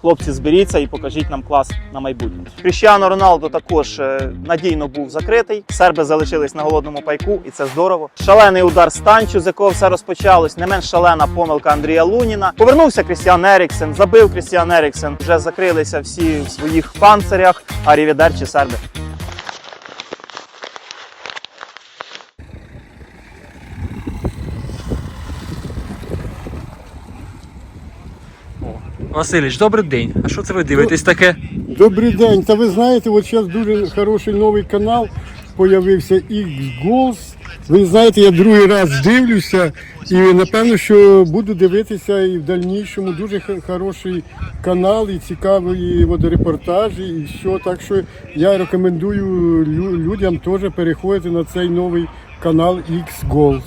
Хлопці, зберіться і покажіть нам клас на майбутнє. Кріщано Роналдо також е, надійно був закритий. Серби залишились на голодному пайку, і це здорово. Шалений удар Станчу, з якого все розпочалось. Не менш шалена помилка Андрія Луніна. Повернувся Крістіан Еріксен, забив Крістіан Еріксен. Вже закрилися всі в своїх панцирях. Арівідерчі серби. Василіч, добрий день. А що це ви дивитесь таке? Добрий день. Та ви знаєте, от зараз дуже хороший новий канал появився X-Goals. Ви знаєте, я другий раз дивлюся і напевно, що буду дивитися і в дальнішому дуже хороший канал і цікаві от, репортажі, і все. Так що я рекомендую людям теж переходити на цей новий канал X-Goals.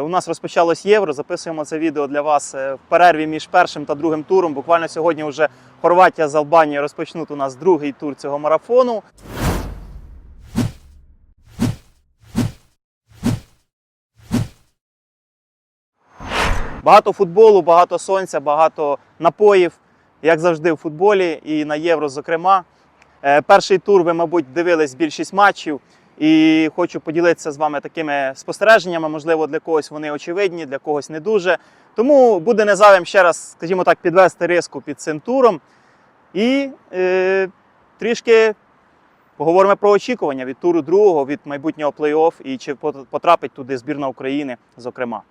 У нас розпочалось євро. Записуємо це відео для вас е, в перерві між першим та другим туром. Буквально сьогодні вже Хорватія з Албанією розпочнуть у нас другий тур цього марафону. Багато футболу, багато сонця, багато напоїв, як завжди в футболі і на євро, зокрема. Е, Перший тур ви, мабуть, дивились більшість матчів. І хочу поділитися з вами такими спостереженнями. Можливо, для когось вони очевидні, для когось не дуже. Тому буде незавим ще раз, скажімо так, підвести риску під цим туром. І е, трішки поговоримо про очікування від туру другого, від майбутнього плей-офф і чи потрапить туди збірна України, зокрема.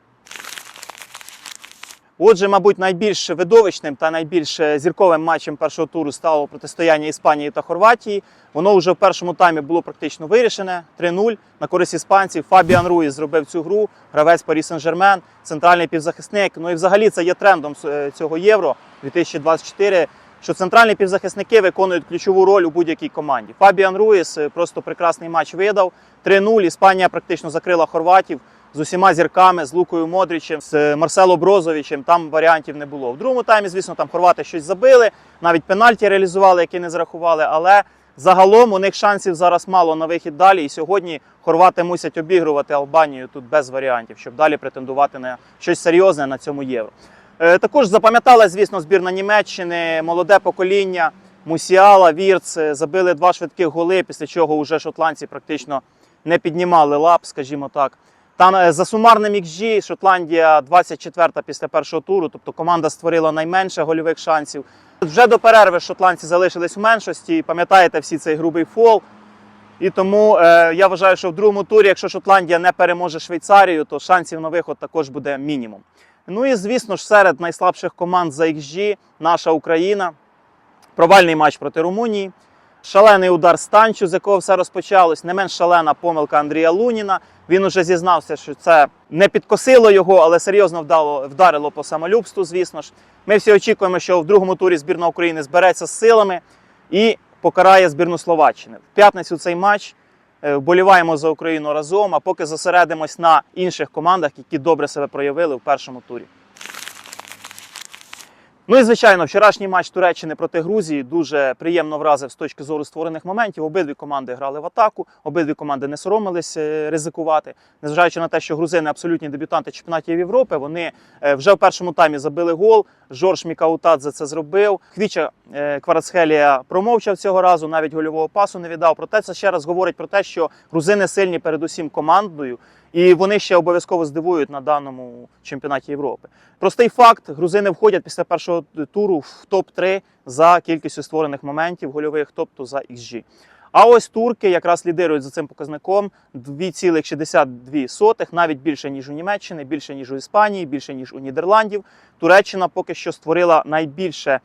Отже, мабуть, найбільш видовищним та найбільш зірковим матчем першого туру стало протистояння Іспанії та Хорватії. Воно вже в першому таймі було практично вирішене 3-0 на користь іспанців. Фабіан Руїс зробив цю гру, гравець Парі Сен-Жермен, центральний півзахисник. Ну і взагалі це є трендом е, цього євро 2024. Що центральні півзахисники виконують ключову роль у будь-якій команді. Фабіан Руїс е, просто прекрасний матч видав. 3-0. Іспанія практично закрила хорватів з усіма зірками, з Лукою Модрічем, з е, Марсело Брозовичем. Там варіантів не було. В другому таймі, звісно, там хорвати щось забили, навіть пенальті реалізували, які не зарахували. Але загалом у них шансів зараз мало на вихід далі. І сьогодні хорвати мусять обігрувати Албанію тут без варіантів, щоб далі претендувати на щось серйозне на цьому євро. Е, Також запам'ятала, звісно, збірна Німеччини, молоде покоління. Мусіала, Вірц е, забили два швидких голи, після чого вже шотландці практично не піднімали лап, скажімо так. Там е, за сумарним XG Шотландія 24-та після першого туру, тобто команда створила найменше гольових шансів. Вже до перерви шотландці залишились в меншості. Пам'ятаєте всі цей грубий фол. І тому е, я вважаю, що в другому турі, якщо Шотландія не переможе Швейцарію, то шансів на виход також буде мінімум. Ну і звісно ж, серед найслабших команд за XG наша Україна. Провальний матч проти Румунії. Шалений удар Станчу, з якого все розпочалось. Не менш шалена помилка Андрія Луніна. Він уже зізнався, що це не підкосило його, але серйозно вдало, вдарило по самолюбству, звісно ж. Ми всі очікуємо, що в другому турі збірна України збереться з силами і покарає збірну Словаччини. В п'ятницю цей матч. Е, Вболіваємо за Україну разом, а поки зосередимось на інших командах, які добре себе проявили в першому турі. Ну і звичайно, вчорашній матч Туреччини проти Грузії дуже приємно вразив з точки зору створених моментів. Обидві команди грали в атаку, обидві команди не соромились е, ризикувати. Незважаючи на те, що грузини абсолютні дебютанти чемпіонатів Європи, вони е, вже в першому таймі забили гол. Жорж Мікаутадзе це зробив. Хвіча е, Кварацхелія промовчав цього разу, навіть гольового пасу не віддав. Проте це ще раз говорить про те, що грузини сильні передусім командою. І вони ще обов'язково здивують на даному чемпіонаті Європи. Простий факт: грузини входять після першого туру в топ-3 за кількістю створених моментів гольових, тобто за XG. А ось турки якраз лідирують за цим показником 2,62, навіть більше ніж у Німеччини, більше ніж у Іспанії, більше ніж у Нідерландів. Туреччина поки що створила найбільше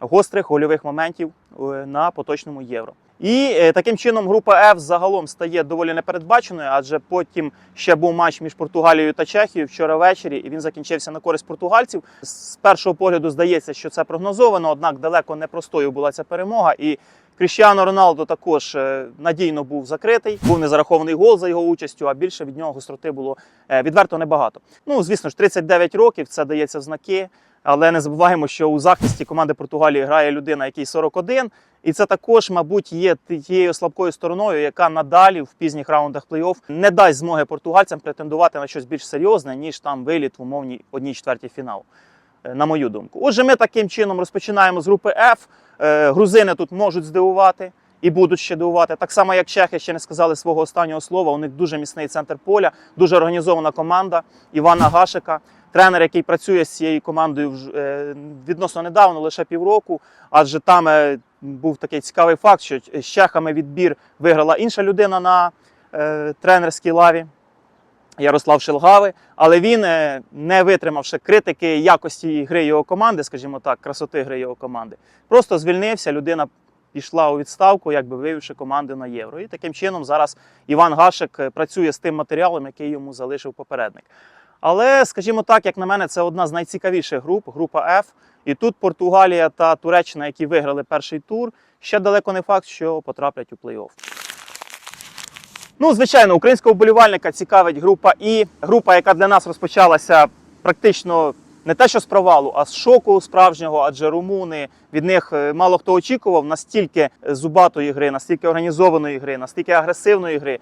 гострих гольових моментів е, на поточному євро. І е, таким чином група F загалом стає доволі непередбаченою, адже потім ще був матч між Португалією та Чехією вчора ввечері, і він закінчився на користь португальців. З першого погляду здається, що це прогнозовано, однак далеко не простою була ця перемога. І Кріщіано Роналдо також е, надійно був закритий, був не зарахований гол за його участю, а більше від нього гостроти було е, відверто небагато. Ну, звісно ж, 39 років це дається в знаки. Але не забуваємо, що у захисті команди Португалії грає людина, який 41, і це також, мабуть, є тією слабкою стороною, яка надалі в пізніх раундах плей-офф не дасть змоги португальцям претендувати на щось більш серйозне, ніж там виліт в умовній одній четвертій фіналу. е, на мою думку. Отже, ми таким чином розпочинаємо з групи F. Е, Грузини тут можуть здивувати і будуть ще дивувати. Так само, як чехи ще не сказали свого останнього слова. У них дуже міцний центр поля, дуже організована команда Івана Гашика. Тренер, який працює з цією командою е, відносно недавно, лише півроку, адже там е, був такий цікавий факт, що з чехами відбір виграла інша людина на е, тренерській лаві. Ярослав Шелгави, але він, е, не витримавши критики якості гри його команди, скажімо так, красоти гри його команди, просто звільнився. Людина пішла у відставку, якби вивівши команди на євро. І таким чином зараз Іван Гашик е, працює з тим матеріалом, який йому залишив попередник. Але, скажімо так, як на мене, це одна з найцікавіших груп, група F. І тут Португалія та Туреччина, які виграли перший тур, ще далеко не факт, що потраплять у плей-офф. Ну, звичайно, українського вболівальника цікавить група І. Група, яка для нас розпочалася практично не те, що з провалу, а з шоку справжнього, адже румуни від них е, мало хто очікував настільки зубатої гри, настільки організованої гри, настільки агресивної гри.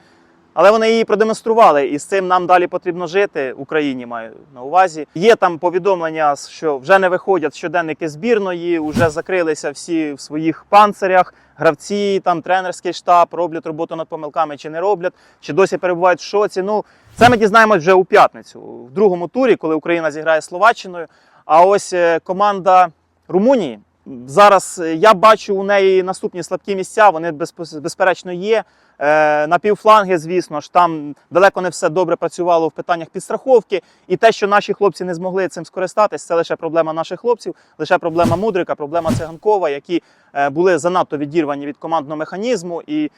Але вони її продемонстрували, і з цим нам далі потрібно жити. Україні маю на увазі. Є там повідомлення, що вже не виходять щоденники збірної, вже закрилися всі в своїх панцирях. Гравці, там тренерський штаб роблять роботу над помилками чи не роблять, чи досі перебувають в шоці. Ну це ми дізнаємось вже у п'ятницю, в другому турі, коли Україна зіграє Словаччиною. А ось е, команда Румунії. Зараз е, я бачу у неї наступні слабкі місця. Вони безперечно є. Е, На півфланги, звісно ж, там далеко не все добре працювало в питаннях підстраховки. І те, що наші хлопці не змогли цим скористатись, це лише проблема наших хлопців, лише проблема Мудрика, проблема Циганкова, які е, були занадто відірвані від командного механізму. І,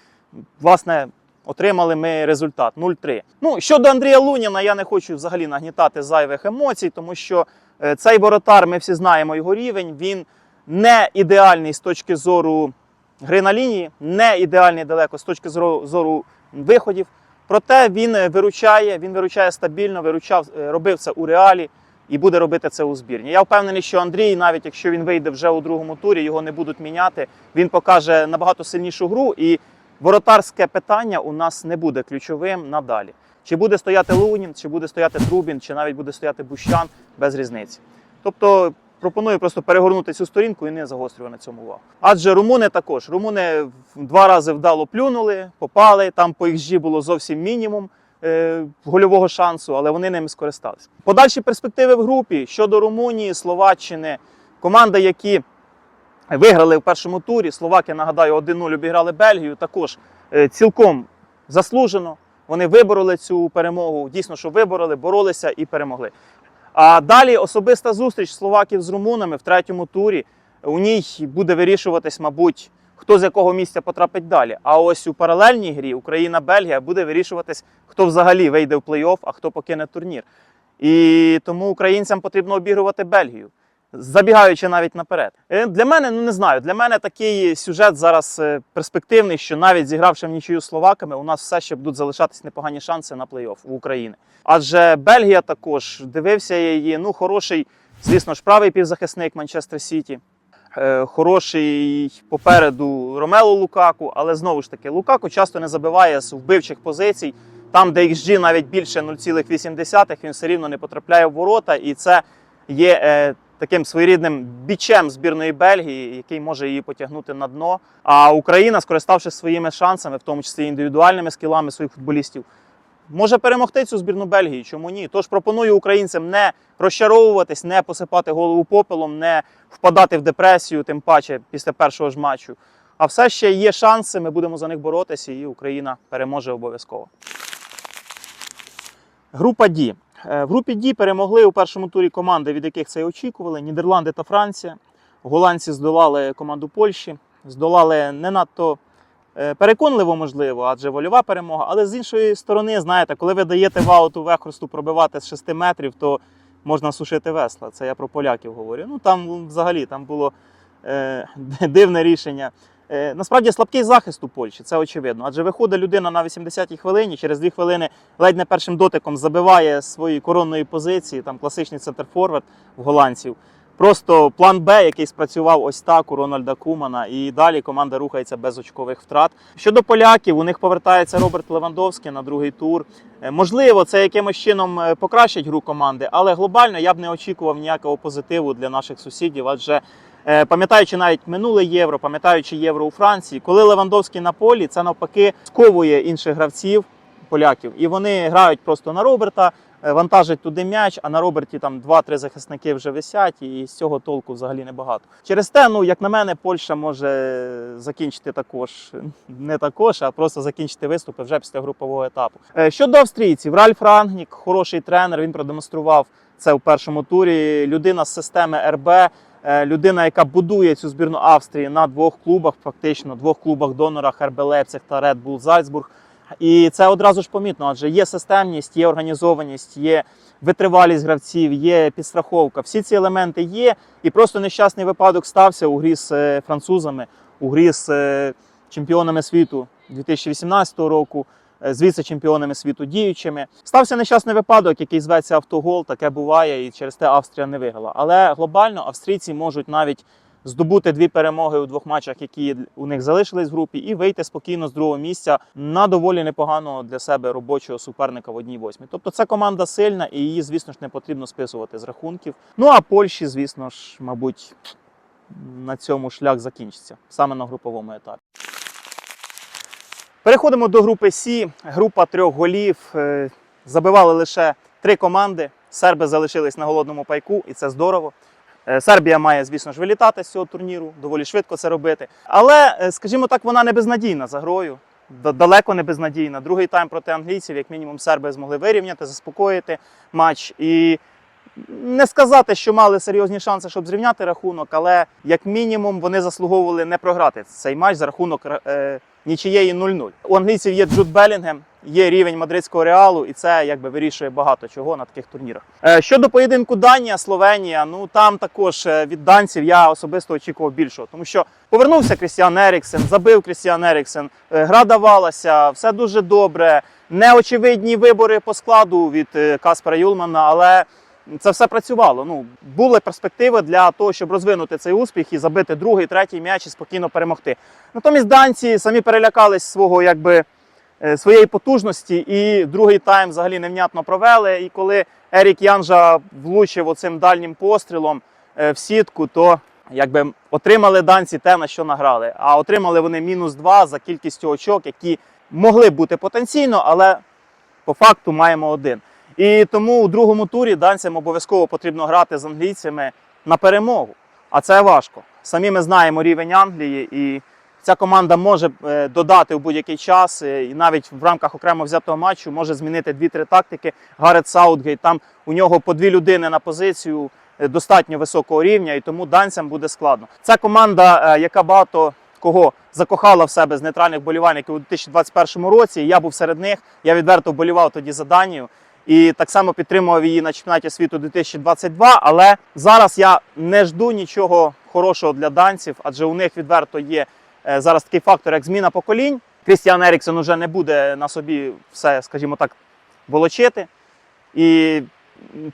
власне, отримали ми результат 0-3. Ну, щодо Андрія Луніна, я не хочу взагалі нагнітати зайвих емоцій, тому що цей воротар, ми всі знаємо його рівень. Він не ідеальний з точки зору гри на лінії, не ідеальний далеко з точки зору, зору виходів. Проте він е, виручає, він виручає стабільно, виручав, е, робив це у реалі і буде робити це у збірні. Я впевнений, що Андрій, навіть якщо він вийде вже у другому турі, його не будуть міняти. Він покаже набагато сильнішу гру, і воротарське питання у нас не буде ключовим надалі. Чи буде стояти Лунін, чи буде стояти Трубін, чи навіть буде стояти Бущан, без різниці. Тобто пропоную просто перегорнути цю сторінку і не загострювати на цьому увагу. Адже румуни також. Румуни два рази вдало плюнули, попали. Там по XG було зовсім мінімум е, гольового шансу, але вони ними скористалися. Подальші перспективи в групі щодо Румунії, Словаччини, команди, які виграли в першому турі. Словаки, нагадаю, 1-0 обіграли Бельгію. Також е, цілком заслужено. Вони вибороли цю перемогу. Дійсно, що вибороли, боролися і перемогли. А далі особиста зустріч словаків з румунами в третьому турі. У ній буде вирішуватись, мабуть, хто з якого місця потрапить далі. А ось у паралельній грі Україна-Бельгія буде вирішуватись, хто взагалі вийде в плей-офф, а хто покине турнір. І тому українцям потрібно обігрувати Бельгію, забігаючи навіть наперед. Е, Для мене, ну не знаю, для мене такий сюжет зараз е, перспективний, що навіть зігравши в нічию словаками, у нас все ще будуть залишатись непогані шанси на плей-офф у України. Адже Бельгія також дивився її. Ну, хороший, звісно ж, правий півзахисник Манчестер Сіті. Е, Хороший попереду Ромело Лукаку, але знову ж таки, Лукаку часто не забиває з вбивчих позицій. Там, де XG навіть більше 0,8, він все рівно не потрапляє в ворота, і це є таким своєрідним бічем збірної Бельгії, який може її потягнути на дно. А Україна, скориставшись своїми шансами, в тому числі індивідуальними скілами своїх футболістів, може перемогти цю збірну Бельгії. Чому ні? Тож пропоную українцям не розчаровуватись, не посипати голову попелом, не впадати в депресію, тим паче після першого ж матчу. А все ще є шанси, ми будемо за них боротися, і Україна переможе обов'язково. Група Ді. Е, В групі Ді перемогли у першому турі команди, від яких це і очікували: Нідерланди та Франція. Голландці здолали команду Польщі, здолали не надто е, переконливо, можливо, адже вольова перемога. Але з іншої сторони, знаєте, коли ви даєте вауту вехросту пробивати з 6 метрів, то можна сушити весла. Це я про поляків говорю. Ну там взагалі там було е, дивне рішення. Е, насправді слабкий захист у Польщі, це очевидно. Адже виходить людина на 80-й хвилині, через 2 хвилини ледь не першим дотиком забиває своєї коронної позиції, там класичний центр-форвард в голландців. Просто план Б, який спрацював ось так у Рональда Кумана, і далі команда рухається без очкових втрат. Щодо поляків, у них повертається Роберт Левандовський на другий тур. Е, Можливо, це якимось чином е, покращить гру команди, але глобально я б не очікував ніякого позитиву для наших сусідів, адже Е, Пам'ятаючи навіть минуле євро, пам'ятаючи євро у Франції, коли Левандовський на полі, це навпаки сковує інших гравців поляків, і вони грають просто на Роберта, е, вантажать туди м'яч, а на Роберті там два-три захисники вже висять, і з цього толку взагалі небагато. Через те, ну як на мене, Польща може закінчити також не також, а просто закінчити виступи вже після групового етапу. Е, Щодо австрійців, Ральф Рангнік, хороший тренер. Він продемонстрував це в першому турі. Людина з системи РБ. Е, людина, яка будує цю збірну Австрії на двох клубах, фактично двох клубах-донорах РБ Лейпциг та Red Bull Зальцбург. І це одразу ж помітно, адже є системність, є організованість, є витривалість гравців, є підстраховка. Всі ці елементи є. І просто нещасний випадок стався у грі з е, французами, у грі з е, чемпіонами світу 2018 року. е, З віце-чемпіонами світу діючими стався нещасний випадок, який зветься автогол. Таке буває, і через те Австрія не виграла. Але глобально австрійці можуть навіть здобути дві перемоги у двох матчах, які у них залишились в групі, і вийти спокійно з другого місця на доволі непоганого для себе робочого суперника в одній восьмій. Тобто це команда сильна, і її, звісно ж, не потрібно списувати з рахунків. Ну а Польщі, звісно ж, мабуть, на цьому шлях закінчиться саме на груповому етапі. Переходимо до групи Сі. Група трьох голів. Е, Забивали лише три команди. Серби залишились на голодному пайку, і це здорово. Е, Сербія має, звісно ж, вилітати з цього турніру, доволі швидко це робити. Але, е, скажімо так, вона не безнадійна за грою. Далеко не безнадійна. Другий тайм проти англійців, як мінімум, серби змогли вирівняти, заспокоїти матч. І не сказати, що мали серйозні шанси, щоб зрівняти рахунок, але як мінімум вони заслуговували не програти цей матч за рахунок е, нічиєї 0-0. У англійців є Джуд Белінгем, є рівень мадридського реалу, і це якби вирішує багато чого на таких турнірах. Е, щодо поєдинку Данія, Словенія, ну там також е, від данців я особисто очікував більшого, тому що повернувся Крістіан Еріксен, забив Крістіан Еріксен, е, гра давалася, все дуже добре. Неочевидні вибори по складу від Каспера Юлмана, але це все працювало. Ну були перспективи для того, щоб розвинути цей успіх і забити другий, третій м'яч і спокійно перемогти. Натомість данці самі перелякались свого якби. е, Своєї потужності і другий тайм взагалі невнятно провели. І коли Ерік Янжа влучив оцим дальнім пострілом е, в сітку, то якби отримали данці те, на що награли. А отримали вони мінус два за кількістю очок, які могли бути потенційно, але по факту маємо один. І тому у другому турі данцям обов'язково потрібно грати з англійцями на перемогу. А це важко. Самі ми знаємо рівень Англії, і ця команда може е, додати в будь-який час, е, і навіть в рамках окремо взятого матчу може змінити дві-три тактики. Гарет Саутгейт, там у нього по дві людини на позицію е, достатньо високого рівня, і тому данцям буде складно. Це команда, яка багато кого закохала в себе з нейтральних болівальників у 2021 році. Я був серед них. Я відверто вболівав тоді за Данію. І так само підтримував її на чемпіонаті світу 2022. Але зараз я не жду нічого хорошого для данців, адже у них відверто є е, зараз такий фактор, як зміна поколінь. Крістіан Еріксон уже не буде на собі все, скажімо так, волочити. І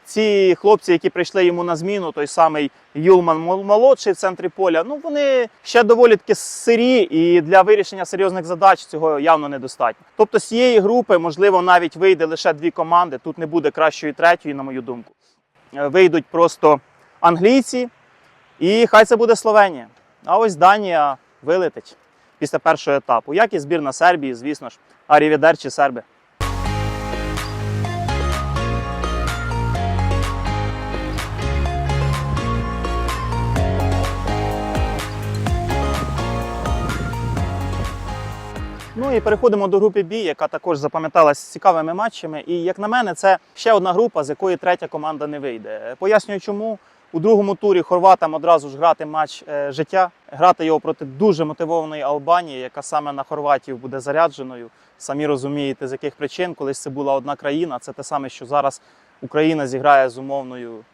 ці хлопці, які прийшли йому на зміну, той самий Юлман молодший в центрі поля, ну вони ще доволі таки сирі, і для вирішення серйозних задач цього явно недостатньо. Тобто з цієї групи, можливо, навіть вийде лише дві команди. Тут не буде кращої третьої, на мою думку. Е, Вийдуть просто англійці, і хай це буде Словенія. А ось Данія вилетить після першого етапу. Як і збірна Сербії, звісно ж, арівідерчі серби. Ну і переходимо до групи Б, яка також запам'яталась цікавими матчами. І як на мене, це ще одна група, з якої третя команда не вийде. Пояснюю, чому у другому турі хорватам одразу ж грати матч е, життя, грати його проти дуже мотивованої Албанії, яка саме на Хорватів буде зарядженою. Самі розумієте, з яких причин, колись це була одна країна. Це те саме, що зараз Україна зіграє з умовною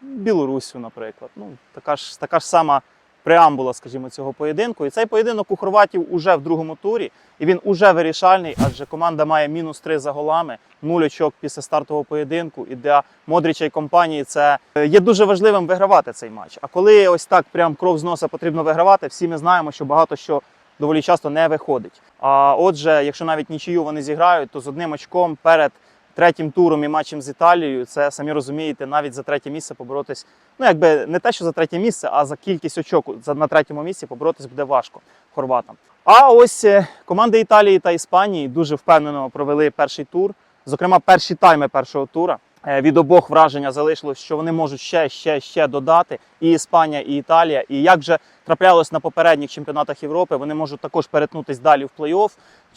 Білоруссю, наприклад. Ну, така ж, така ж сама преамбула, скажімо, цього поєдинку. І цей поєдинок у хорватів уже в другому турі, і він уже вирішальний, адже команда має мінус 3 за голами, 0 очок після стартового поєдинку. І для Модріча і компанії це е, є дуже важливим вигравати цей матч. А коли ось так прям кров з носа потрібно вигравати, всі ми знаємо, що багато що доволі часто не виходить. А отже, якщо навіть нічию вони зіграють, то з одним очком перед третім туром і матчем з Італією, це самі розумієте, навіть за третє місце поборотись. Ну, якби не те, що за третє місце, а за кількість очок на третьому місці поборотись буде важко хорватам. А ось е, команди Італії та Іспанії дуже впевнено провели перший тур. Зокрема, перші тайми першого тура. Е, Від обох враження залишилось, що вони можуть ще, ще, ще додати і Іспанія, і Італія. І як вже траплялось на попередніх чемпіонатах Європи, вони можуть також перетнутись далі в плей-офф.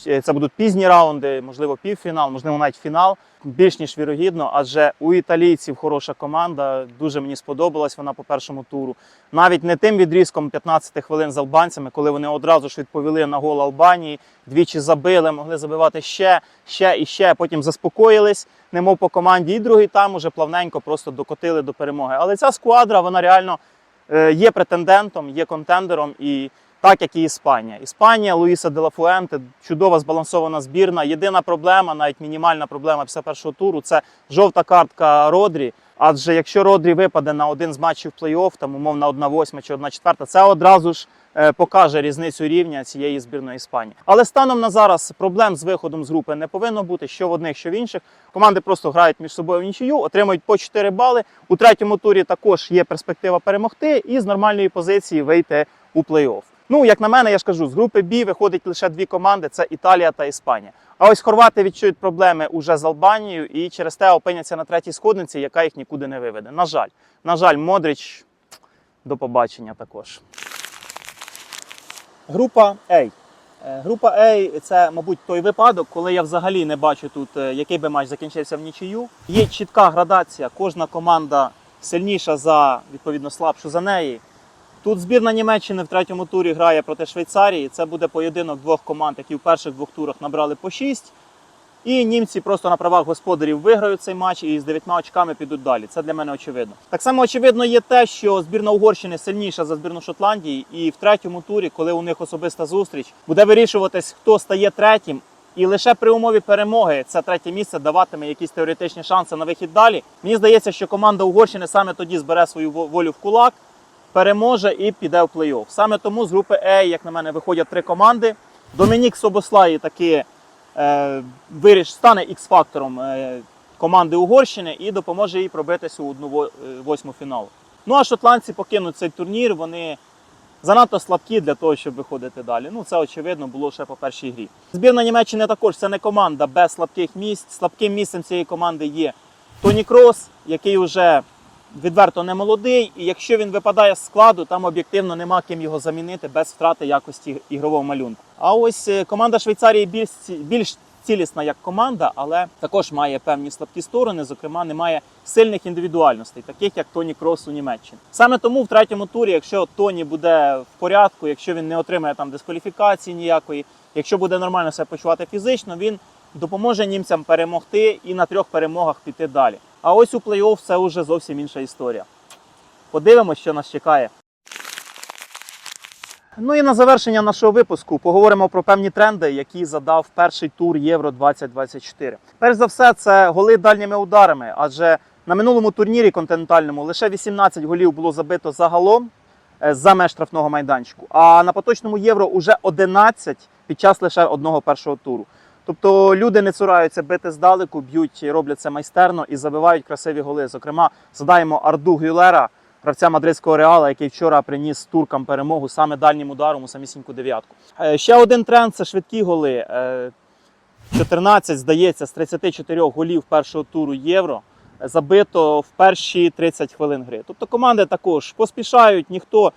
Е, Це будуть пізні раунди, можливо, півфінал, можливо, навіть фінал. Більш ніж вірогідно, адже у італійців хороша команда. Дуже мені сподобалась вона по першому туру. Навіть не тим відрізком 15 хвилин з албанцями, коли вони одразу ж відповіли на гол Албанії, двічі забили, могли забивати ще, ще і ще. Потім заспокоїлись, немов по команді. І другий там уже плавненько просто докотили до перемоги. Але ця сквадра, вона реально е, є претендентом, є контендером і так як і Іспанія. Іспанія Луїса де ла Фуенте, чудова збалансована збірна. Єдина проблема, навіть мінімальна проблема після першого туру це жовта картка Родрі. Адже якщо Родрі випаде на один з матчів плей-офф, там умовно одна восьма чи одна четверта, це одразу ж покаже різницю рівня цієї збірної Іспанії. Але станом на зараз проблем з виходом з групи не повинно бути, що в одних, що в інших. Команди просто грають між собою в нічию, отримують по 4 бали. У третьому турі також є перспектива перемогти і з нормальної позиції вийти у плей-офф. Ну, як на мене, я ж кажу, з групи Б виходить лише дві команди: це Італія та Іспанія. А ось хорвати відчують проблеми уже з Албанією і через те опиняться на третій сходниці, яка їх нікуди не виведе. На жаль, на жаль, Модрич до побачення також. Група А. Е, Група A це, мабуть, той випадок, коли я взагалі не бачу тут, е, який би матч закінчився в нічию. Є чітка градація, кожна команда сильніша за відповідно слабшу за неї. Тут збірна Німеччини в третьому турі грає проти Швейцарії. Це буде поєдинок двох команд, які в перших двох турах набрали по 6. І німці просто на правах господарів виграють цей матч і з дев'ятьма очками підуть далі. Це для мене очевидно. Так само очевидно є те, що збірна Угорщини сильніша за збірну Шотландії, і в третьому турі, коли у них особиста зустріч, буде вирішуватись, хто стає третім. І лише при умові перемоги це третє місце даватиме якісь теоретичні шанси на вихід далі. Мені здається, що команда Угорщини саме тоді збере свою волю в кулак, переможе і піде в плей-офф. Саме тому з групи А, як на мене, виходять три команди. Домінік Собослаї таки е, виріш, стане ікс-фактором е, команди Угорщини і допоможе їй пробитися у одну во- е, восьму фіналу. Ну а шотландці покинуть цей турнір. Вони занадто слабкі для того, щоб виходити далі. Ну це очевидно було ще по першій грі. Збірна Німеччини також це не команда без слабких місць. Слабким місцем цієї команди є Тоні Крос, який вже відверто не молодий, і якщо він випадає з складу, там об'єктивно нема ким його замінити без втрати якості ігрового малюнку. А ось е, команда Швейцарії більш, більш цілісна як команда, але також має певні слабкі сторони. Зокрема, немає сильних індивідуальностей, таких як Тоні Крос у Німеччині. Саме тому в третьому турі, якщо Тоні буде в порядку, якщо він не отримає там дискваліфікації ніякої, якщо буде нормально себе почувати фізично, він допоможе німцям перемогти і на трьох перемогах піти далі. А ось у плей-офф це вже зовсім інша історія. Подивимось, що нас чекає. Ну і на завершення нашого випуску поговоримо про певні тренди, які задав перший тур Євро 2024. Перш за все, це голи дальніми ударами, адже на минулому турнірі континентальному лише 18 голів було забито загалом е, за меж штрафного майданчику. А на поточному євро уже 11 під час лише одного першого туру. Тобто люди не цураються бити здалеку, б'ють, роблять це майстерно і забивають красиві голи. Зокрема, згадаємо Арду Гюлера, гравця мадридського реала, який вчора приніс туркам перемогу саме дальнім ударом у самісіньку дев'ятку. Е, Ще один тренд це швидкі голи. Е, 14, здається, з 34 голів першого туру євро забито в перші 30 хвилин гри. Тобто команди також поспішають, ніхто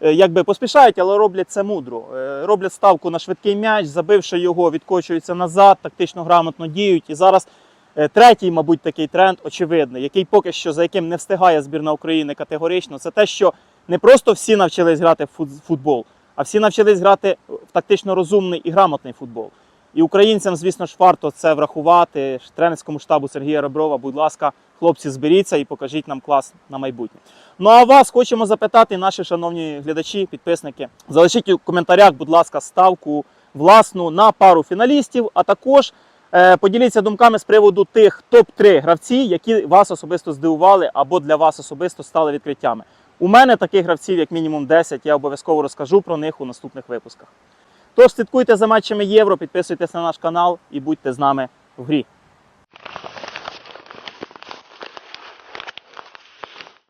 е, якби поспішають, але роблять це мудро. Е, Роблять ставку на швидкий м'яч, забивши його, відкочуються назад, тактично грамотно діють. І зараз е, третій, мабуть, такий тренд очевидний, який поки що за яким не встигає збірна України категорично, це те, що не просто всі навчились грати в футбол, а всі навчились грати в тактично розумний і грамотний футбол. І українцям, звісно ж, варто це врахувати. Тренерському штабу Сергія Реброва, будь ласка, хлопці, зберіться і покажіть нам клас на майбутнє. Ну а вас хочемо запитати, наші шановні глядачі, підписники. Залишіть у коментарях, будь ласка, ставку власну на пару фіналістів, а також е, поділіться думками з приводу тих топ-3 гравці, які вас особисто здивували або для вас особисто стали відкриттями. У мене таких гравців, як мінімум 10, я обов'язково розкажу про них у наступних випусках. Тож слідкуйте за матчами Євро, підписуйтесь на наш канал і будьте з нами в грі.